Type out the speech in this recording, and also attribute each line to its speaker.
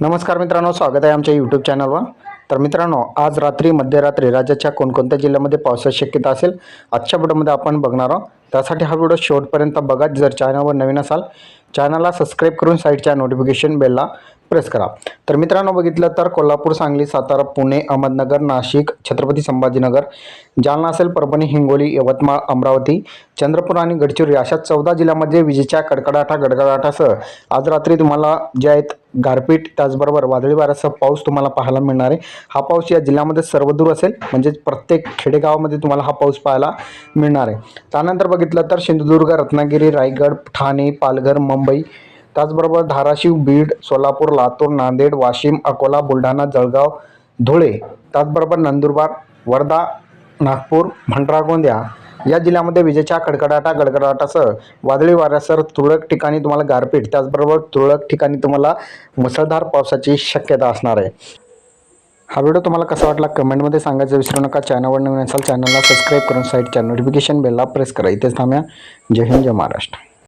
Speaker 1: नमस्कार मित्रांनो स्वागत आहे आमच्या यूट्यूब चॅनलवर तर मित्रांनो आज रात्री मध्यरात्री राज्याच्या कोणकोणत्या जिल्ह्यामध्ये पावसाची शक्यता असेल आजच्या व्हिडिओमध्ये आपण बघणार आहोत. त्यासाठी हा व्हिडिओ शेवटपर्यंत बघा जर चॅनलवर नवीन असाल चॅनलला सबस्क्राईब करून साईडच्या नोटिफिकेशन बेलला प्रेस करा. तर मित्रांनो बघितलं तर कोल्हापूर सांगली सातारा पुणे अहमदनगर नाशिक छत्रपती संभाजीनगर जालना असेल परभणी हिंगोली यवतमाळ अमरावती चंद्रपूर आणि गडचिरोली अशा चौदा जिल्ह्यामध्ये विजेच्या कडकडाटा गडगडाटासह आज रात्री तुम्हाला जे आहेत गारपीट त्याचबरोबर वादळी वाऱ्यासह पाऊस तुम्हाला पाहायला मिळणार आहे. हा पाऊस या जिल्ह्यामध्ये सर्वदूर असेल म्हणजेच प्रत्येक खेडेगावामध्ये तुम्हाला हा पाऊस पाहायला मिळणार आहे. त्यानंतर बघितलं तर सिंधुदुर्ग रत्नागिरी रायगड ठाणे पालघर मुंबई त्याचबरोबर धाराशिव बीड सोलापूर लातूर नांदेड वाशिम अकोला बुलढाणा जळगाव धुळे त्याचबरोबर नंदुरबार वर्धा नागपूर भंडारा गोंदिया या जिल्ह्यामध्ये विजेच्या कडकडाटा गडगडाटासह वादळी वाऱ्यासह तुरळक ठिकाणी तुम्हाला गारपीट त्याचबरोबर तुरळक ठिकाणी तुम्हाला मुसळधार पावसाची शक्यता असणार आहे. हा व्हिडिओ तुम्हाला कसा वाटला कमेंटमध्ये सांगायचं विसरू नका. चॅनलवर नवीन असाल चॅनलला सबस्क्राईब करून साईडच्या नोटिफिकेशन बेलला प्रेस करा. इथेच थांब्या. जय हिंद जय महाराष्ट्र.